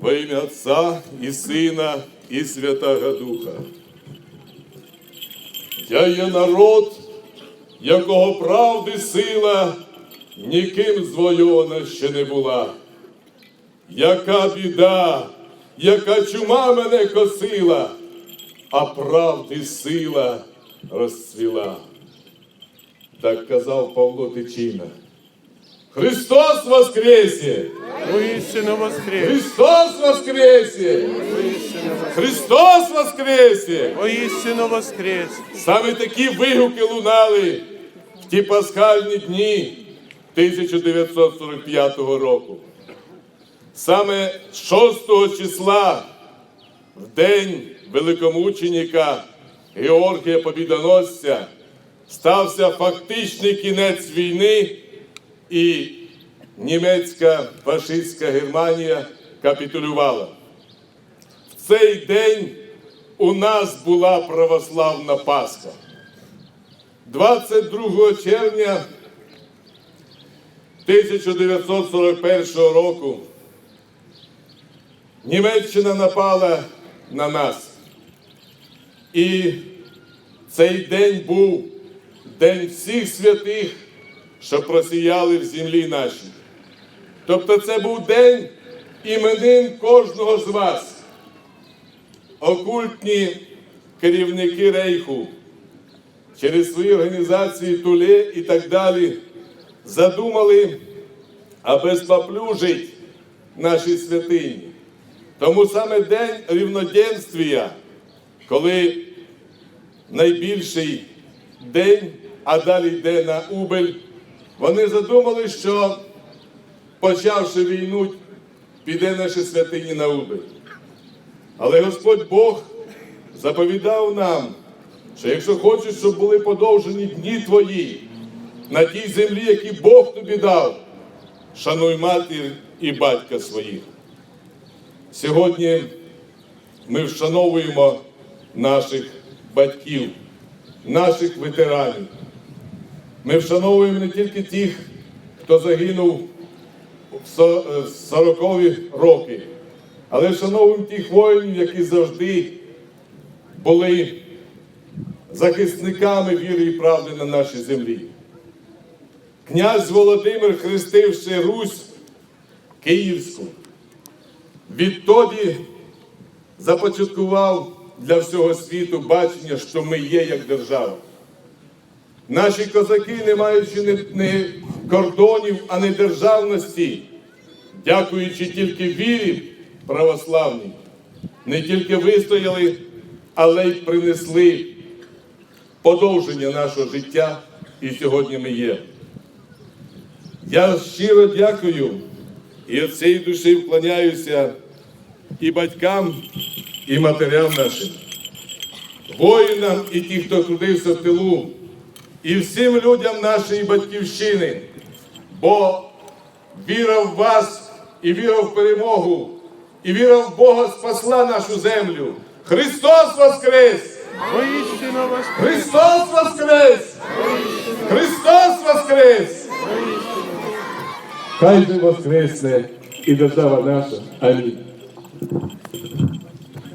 Во ім'я Отця і Сина, і Святого Духа. Я є народ, якого правди сила ніким звойована ще не була. Яка біда, яка чума мене косила, а правди сила розцвіла. Так казав Павло Тичина. Христос воскресе! Воістину воскрес! Христос воскресе! Христос воскресе! Воістину воскрес! Саме такі вигуки лунали в ті пасхальні дні 1945 року. Саме 6 числа, в день великомученика Георгія Побідоносця, стався фактичний кінець війни, і німецька фашистська Германія капітулювала. В цей день у нас була православна Пасха. 22 червня 1941 року Німеччина напала на нас. І цей день був День всіх святих, що просіяли в землі нашій. Тобто це був день іменин кожного з вас окультні керівники рейху через свої організації Туле і так далі задумали обезпоплюжить наші святині. Тому саме день рівноденствія, коли найбільший день, а далі йде на убель, вони задумали, що почавши війну, піде наші святині на убель. Але Господь Бог заповідав нам, що якщо хочеш, щоб були подовжені дні твої на тій землі, які Бог тобі дав, шануй матір і батька своїх. Сьогодні ми вшановуємо наших батьків, наших ветеранів. Ми вшановуємо не тільки тих, хто загинув 40-ві роки. Але шановуємо тих воїнів, які завжди були захисниками віри і правди на нашій землі. Князь Володимир, хрестивши Русь Київську, відтоді започаткував для всього світу бачення, що ми є як держава. Наші козаки, не маючи не кордонів, а не державності, дякуючи тільки вірі православній, не тільки вистояли, але й принесли подовження нашого життя, і сьогодні ми є. Я щиро дякую. І від цієї душі вклоняюся і батькам, і матерям нашим, воїнам і ті, хто трудився в тилу, і всім людям нашої батьківщини, бо віра в вас і віра в перемогу, і віра в Бога спасла нашу землю. Христос Воскрес! Христос Воскрес! Христос Воскрес! Хай же воскресне і держава наша. Амінь.